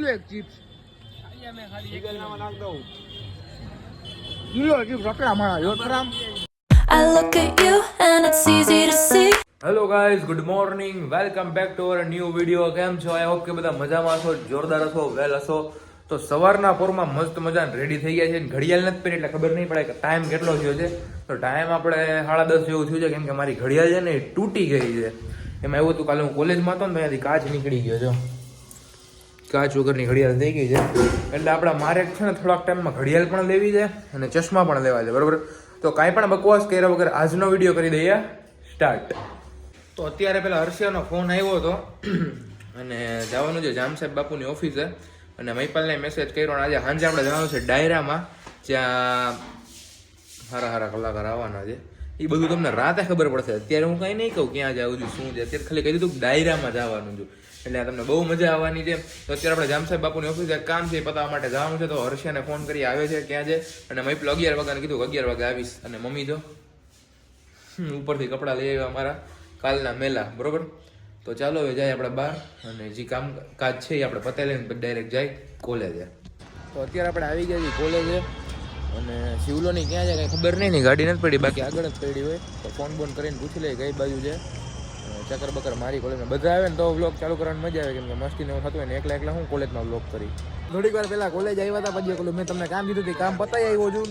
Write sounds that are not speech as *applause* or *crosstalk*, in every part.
Kilo એક chips kilo. Chips આટલા મારા જો I look at you and it's easy to see. Hello guys good morning welcome back to our new video કેમ છો? I hope કે બધા મજામાં હશો જોરદાર હશો વેલ હશો. તો સવારના પોરમાં મસ્ત મજાને રેડી થઈ ગયા છે. અને ઘડિયાળ નથી પહેરી એટલે ખબર નહીં પડે કે ટાઈમ કેટલો થયો છે. તો ટાઈમ આપણે સાડા દસ જેવું થયું છે કેમ કે મારી ઘડિયાળ છે ને એ તૂટી ગઈ છે. એમાં એવું હતું કાલે હું કોલેજમાં હતો ને અહીંયાથી કાચ નીકળી ગયો છો કાચ વગરની ઘડિયાળ થઈ ગઈ છે. એટલે આપણા મારે છે ને થોડાક ટાઈમમાં ઘડિયાળ પણ લેવી છે અને ચશ્મા પણ લેવા છે, બરાબર? તો કાંઈ પણ બકવાસ કર્યા વગર આજનો વીડિયો કરી દઈએ. સ્ટાર્ટ તો અત્યારે પેલા હર્ષિયાનો ફોન આવ્યો હતો. અને જવાનું છે જામસાહેબ બાપુની ઓફિસે. અને મહિપાલને મેસેજ કર્યો આજે સાંજે આપણે જવાનું છે ડાયરામાં, જ્યાં સારા સારા કલાકાર આવવાના છે. એ બધું તમને રાતે ખબર પડશે. અત્યારે હું કાંઈ નહીં કહું ક્યાં જાઉં છું, શું છે. અત્યારે ખાલી કહી દીધું ડાયરામાં જવાનું છું. એટલે તમને બહુ મજા આવવાની છે. તો અત્યારે આપણે જામસાહેબ બાપુની ઓફિસે કામ છે પતાવવા માટે જવાનું છે. તો હર્ષિયાને ફોન કરી આવે છે ક્યાં છે. અને મેં પેલું અગિયાર વાગ્યાને કીધું અગિયાર વાગે આવીશ. અને મમ્મી જો ઉપરથી કપડાં લઈ આવ્યા મારા કાલના મેલા. બરોબર? તો ચાલો હવે જાય આપણે બહાર. અને જે કામ કાજ છે એ આપણે પતાવી લઈને ડાયરેક્ટ જાય કોલેજે તો અત્યારે આપણે આવી ગયા છીએ કોલેજે અને શિવલોની ક્યાં છે કંઈ ખબર નહીં ને ગાડી નથી પડી બાકી આગળ જ પડી હોય. તો ફોન બોન કરીને પૂછી લે કઈ બાજુ છે. ચક્કર બકર મારી કોલેજ બધા આવે ને તો વ્લોગ ચાલુ કરવાની મજા આવે કેમ કે મસ્તી ને થતું હોય ને એકલા એકલા હું કોલેજમાં વ્લોગ કરી. થોડીક વાર પેલા કોલેજ આવ્યા હતા પછી મેં તમને કામ કીધું કે કામ પતાવી આવ્યો છું.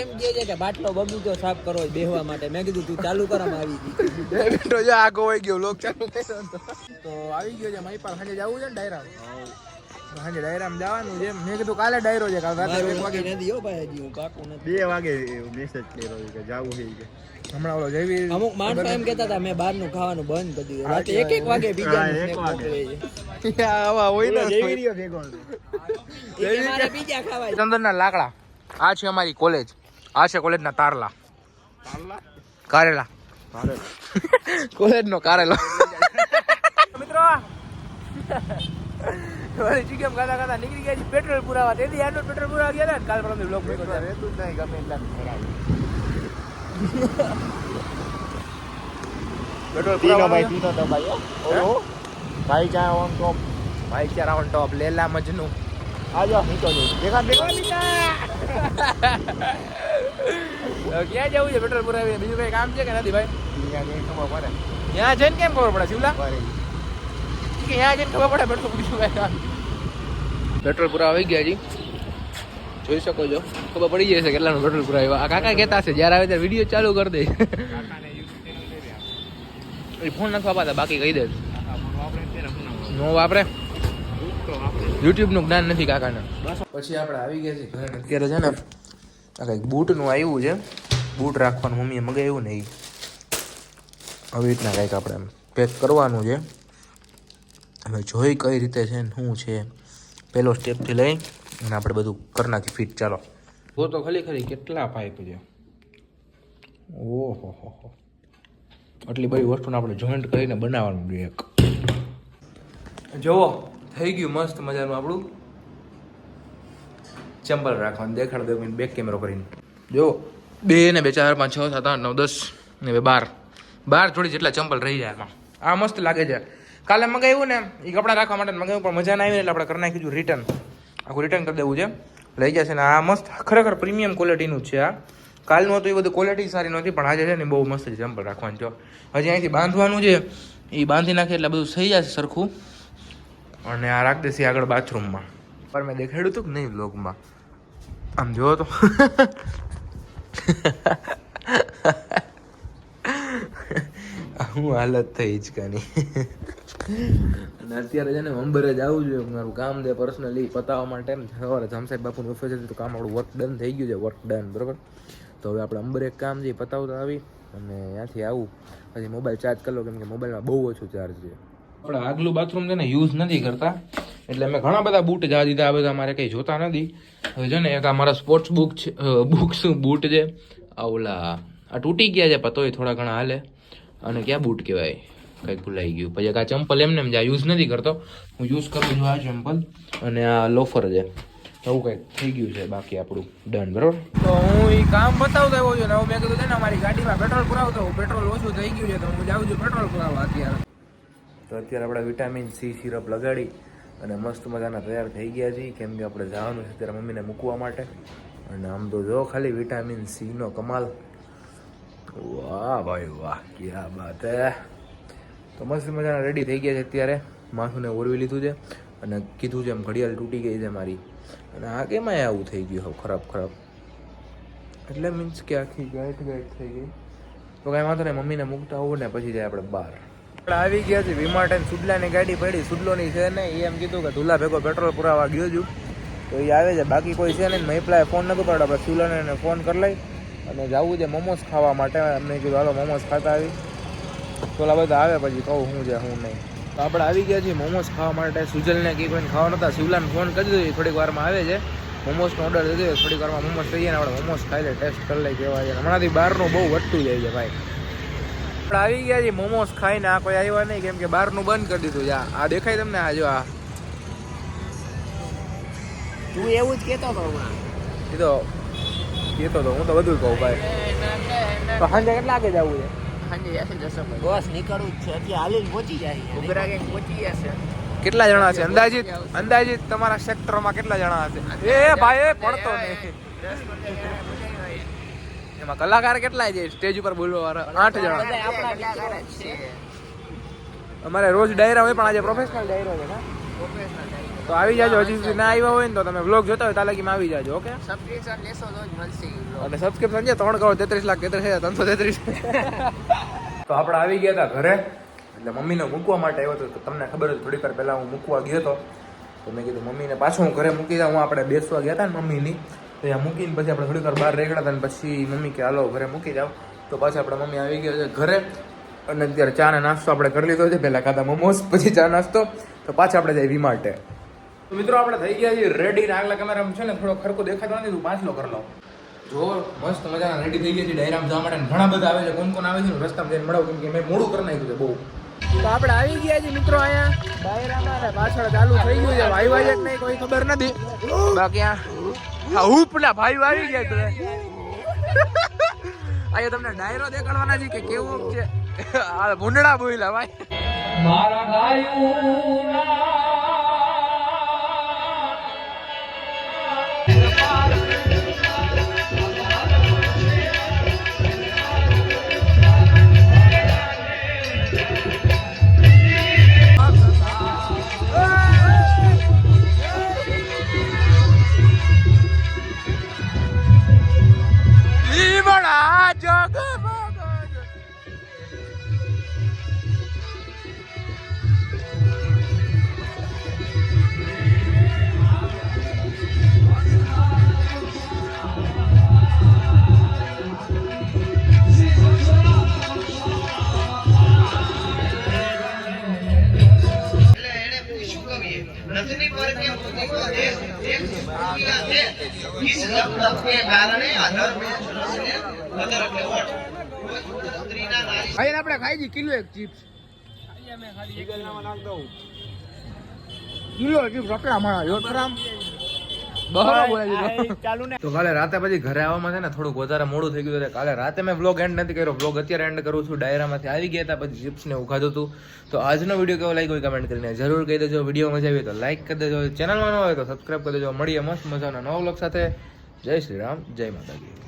એમ કહે છે કે બાટલો બગીચો સાફ કરો બેહવા માટે. મેં કીધું તું ચાલુ કરવામાં આવી ગઈ. જો આગો હોય ગયો વ્લોગ ચાલુ કર્યો તો. આવી ગયો છે મારી પાસે જવું છે ને ડાયરામ. સાંજે ડાયરામ જવાનું છે. મેં કીધું કાલે ડાયરો છે કાલે રાતે એક વાગે નથી હો ભાઈ હજી હું પાકું નથી. બે વાગે મેસેજ કર્યો કે જાવું છે કે. હમણાં ઓલો જેવી અમુક માણસો એમ કહેતા હતા મેં બહારનું ખાવાનું બંધ કરી દીધું. રાતે એક એક વાગે બીજા એક વાગે. *laughs* આવા હોય ને જયવીરીઓ ભેગો. હતો. મારે બીજા ખાવા ચંદનના લાકડા. આ છે અમારી કોલેજ આ છે કોલેજના તારલા. કારેલા. કોલેજનો *laughs* કારેલો. *laughs* મિત્રો વાળી ચીકમ ગાતા ગાતા નીકળી ગયા છે પેટ્રોલ પુરાવા. તેથી આટલું પેટ્રોલ પુરાવા ગયા હતા ને કાલ પરમ બ્લોક મૂક્યો હતો. રહેતું જ નહીં ગમે એટલા. *laughs* પેટ્રોલ પીનો ભાઈ પીનો તો ભાઈ હો. ભાઈ ચા ઓન ટોપ ભાઈ ચાર ઓન ટોપ લેલા મજનુ. આજો જો દેખા દેખા *laughs* ક્યાં જવું છે પેટ્રોલ પુરાવી બીજું કઈ કામ છે કે નથી ભાઈ? ત્યાં જઈને કેમ ખબર પડે શિવલા? ત્યાં જઈને ખબર પડે પેટ્રોલ બીજું કઈ કામ પેટ્રોલ પૂરા આવી ગયા જી. જોઈ શકો છો. ખબર પડી જશે કેટલાનું પેટ્રોલ પુરાવ્યું આ કાકા કહેતા હશે જ્યારે આવે ત્યારે વીડિયો ચાલુ કરી દે. એ ફોન નથી વાપરતા બાકી કહી દે. નો વાપરે. યુટ્યુબનું જ્ઞાન નથી કાકાને. પછી આપણે આવી ગયા છીએ ઘરે. અત્યારે છે ને આ કંઈક બૂટનું આવ્યું છે. બૂટ રાખવાનું મમ્મીએ મગાવ્યું નહીં આવી રીતના કંઈક આપણે પેક કરવાનું છે. હવે જોઈ કઈ રીતે છે ને શું છે. પહેલો સ્ટેપથી લઈ અને આપણે બધું કરી નાખી ફિટ ચાલો. જો તો ખાલી ખરી કેટલા પાઇપ છે? ઓહો હો હો આટલી બધી વસ્તુને આપણે જોઈન્ટ કરીને બનાવવાનું એક. જુઓ થઈ ગયું મસ્ત મજાનું આપણું. ચંપલ રાખવાનું દેખાડ દે બેક કેમેરો કરીને. જુઓ બે ને બે ચાર પાંચ છ સાત આઠ નવ દસ ને બે બાર. બાર જોડી જેટલા ચંપલ રહી જાય એમાં આ મસ્ત લાગે છે. કાલે મંગાવ્યું ને એ કપડાં રાખવા માટે મંગાવ્યું, પણ મજા ના આવી એટલે આપણે કરી નાખ્યું રિટર્ન આખું રિટર્ન કરી દેવું છે. લઈ જશે ને, આ મસ્ત ખરેખર પ્રીમિયમ ક્વોલિટીનું જ છે, આ. કાલનું હતું એ બધું ક્વોલિટી સારી નહોતી, પણ આજે છે ને બહુ મસ્ત છે ચંપલ રાખવાનું, જો. હજી અહીંથી બાંધવાનું છે એ બાંધી નાખે એટલે બધું થઈ જશે સરખું. અને આ રાખ દેશે આગળ બાથરૂમમાં પર મેં દેખાડ્યું હતું કે નહીં બ્લોગમાં આમ જોવો તો. *laughs* હું હાલત થઈ હિંચકાની અને અત્યારે છે ને અંબરે જ આવું જોઈએ મારું કામ છે પર્સનલી પતાવવા માટે સવારે જામસાહેબ બાપુની ઓફિસ હતી તો કામ આપણું વર્ક ડન થઈ ગયું છે વર્ક ડન બરાબર? તો હવે આપણે અંબરે એક કામ છે પતાવતા આવી અને ત્યાંથી આવું. પછી મોબાઈલ ચાર્જ કરી લો, કેમ કે મોબાઈલમાં બહુ ઓછું ચાર્જ છે. આપણે આગલું બાથરૂમ છે ને યુઝ નથી કરતા. એટલે અમે ઘણા બધા બૂટ જવા દીધા, આ બધા અમારે કંઈ જોતા નથી. હવે છે ને એક મારા સ્પોર્ટ્સ બુક છે બુક્સ બૂટ છે. ઓલા, આ તૂટી ગયા છે પણ થોડા ઘણા હાલે. અને ક્યાં બૂટ કહેવાય? કંઈક ભૂલાઈ ગયું. પછી એક આ ચંપલ એમને એમ જ આ યુઝ નથી કરતો. હું યુઝ કરું છું આ ચંપલ. અને આ લોફર છે. એવું કંઈક થઈ ગયું છે બાકી આપણું. ડન બરોબર? તો હું એ કામ બતાવતો આવ્યો છું ને હવે મેં કીધું છે ને અમારી ગાડીમાં પેટ્રોલ પુરાવતો પેટ્રોલ ઓછું થઈ ગયું છે તો હું જાઉં છું પેટ્રોલ પુરાવવા અત્યારે. તો અત્યારે આપણે વિટામિન સી સિરપ લગાડી અને મસ્ત મજાના તૈયાર થઈ ગયા છીએ. કેમ કે આપણે જવાનું છે ત્યારે મમ્મીને મૂકવા માટે. અને આમ તો જો ખાલી વિટામિન સીનો કમાલ. વાહ ભાઈ વાહ ક્યાં બાત હે? તો મસ્ત મજાના રેડી થઈ ગયા છે અત્યારે. માથુંને ઓરવી લીધું છે અને કીધું છે એમ ઘડિયાળ તૂટી ગઈ છે મારી. અને આ કેમાં આવું થઈ ગયું હવે, ખરાબ ખરાબ. એટલે મીન્સ કે આખી ગાઈટ ગાઈટ થઈ ગઈ. તો કાંઈ વાંધો નહીં, મમ્મીને મૂકતા હોવું ને પછી જાય આપણે બહાર. આવી ગયા છે વિમાટેન સુડલાની ગાડી પડી, સુડલોની છે ને એ એમ કીધું કે ધુલા ભેગો પેટ્રોલ પુરાવા ગયો છું. તો એ આવે છે, બાકી કોઈ છે નહીં મહિપલાએ ફોન નતો પડે આપણે સુલાને ફોન કરી લઈ અને જવું છે મોમોસ ખાવા માટે. અમને કીધું, હાલો મોમોસ ખાતા આવી. પેલા બધા આવે પછી કહું હું છે હું નહીં. તો આપણે આવી ગયા છીએ મોમોસ ખાવા માટે. સુજલને કે કોઈને ખાવા નતા શિવલાને ફોન કરી દીધો થોડીક વારમાં આવે છે. મોમોસનો ઓર્ડર દીધો થોડીક વારમાં મોમોસ થઈ જાય ને આપણે મોમોસ ખાઈ લે ટેસ્ટ કરી લઈ કેવા છે. હમણાંથી બહારનું બહુ વધતું જાય છે ભાઈ. આપણે આવી ગયા છીએ મોમોસ ખાઈને આ કોઈ આવ્યા નહીં કેમ કે બહારનું બંધ કરી દીધું છે. આ દેખાય તમને આ જો આ. તું એવું જ કેતો હતો એ તો કહેતો તો હું તો બધું કહું ભાઈ. તો સાંજે કેટલા વાગે જવું છે? બસ નીકળવું જ છે. અત્યારે હાલીને પહોંચી જાય ઉગરા કે પહોંચી જશે. કેટલા જણા છે? અંદાજિત અંદાજિત તમારા સેક્ટરમાં કેટલા જણા હશે? એ ભાઈ એ પડતો નહીં. એમાં કલાકાર કેટલા છે? સ્ટેજ ઉપર બોલવા વાળા આઠ જણા. અમારે રોજ ડાયરા હોય પણ આજે પ્રોફેશનલ ડાયરો છે તો આવી જાજો હજી સુધી ના આવ્યા હોય ને તો તમે બ્લોગ જોતા હોય તાલકીમાં આવી જાજો ઓકે? સબસ્ક્રિપ્શન લેશો તો જ મળશે અને સબસ્ક્રિપ્શન છે ત્રણ કરોડ તેત્રીસ લાખ તેત્રીસ હજાર ત્રણસો તેત્રીસ. તો આપણે આવી ગયા હતા ઘરે એટલે મમ્મીને મૂકવા માટે આવ્યો હતો તો તમને ખબર હતી થોડીક વાર પહેલાં હું મૂકવા ગયો હતો તો મેં કીધું મમ્મીને પાછું હું ઘરે મૂકી દઉં હું આપણે બેસવા ગયા હતા ને મમ્મીની. તો ત્યાં મૂકીને પછી આપણે થોડીક વાર બહાર રેગડા હતા ને પછી મમ્મી કે હાલો ઘરે મૂકી જાઓ. તો પાછા આપણે મમ્મી આવી ગયા છે ઘરે. અને અત્યારે ચા ને નાસ્તો આપણે કરી લીધો છે પહેલાં ખાધા મોમોસ પછી ચા નાસ્તો. તો પાછા આપણે જઈએ વિમાર્ટે તો મિત્રો આપણે થઈ ગયા છીએ રેડી ને આગલા કેમેરામાં છે ને થોડો ખરકો દેખાતો નથી તું પાછલો કરી લો જો મસ્ત મજાના રેડી થઈ ગયા છે ડાયરામ જવા માટે. ઘણા બધા આવે છે કોણ કોણ આવે છે રસ્તામાં જઈને મળાવું કેમ કે મેં મોડું કરી નાખ્યું છે બહુ. તો આપણે આવી ગયા છીએ મિત્રો અહીંયા. ડાયરામાં અને પાછળ ચાલુ થઈ ગયું છે. ભાઈ વાય જ નહીં કોઈ ખબર નથી. બાકી આ ઉપના ભાઈ આવી ગયા છે અહીંયા તમને ડાયરો દેખાડવાના છે કે કેવું છે. આ ભૂંડડા બોઈલા ભાઈ. લીમડા इस लक्षण के कारण अधर्म में सुरक्षित अधर्म के वोट સ્ત્રીના નારી ભાઈ આપણે ખાઈ જી કિલો એક ચિપ્સ કિલો ચિપ્સ રકડા માણા યોતરામ તો કાલે રાતે પછી ઘરે આવવામાં છે ને થોડુંક વધારે મોડું થઈ ગયું એટલે કાલે રાતે મેં બ્લોગ એન્ડ નથી કર્યો. બ્લોગ અત્યારે એન્ડ કરું છું. ડાયરામાંથી આવી ગયા હતા પછી ચિપ્સ ને એવું ખાધું હતું. તો આજનો વીડિયો કેવો લાગ્યો કમેન્ટ કરીને જરૂર કહી દેજો. વીડિયો મજા આવી તો લાઈક કરી દેજો. ચેનલમાં ન હોય તો સબસ્ક્રાઈબ કરી દેજો. મળીએ મસ્ત મજાના નવા બ્લોગ સાથે. જય શ્રી રામ જય માતાજી.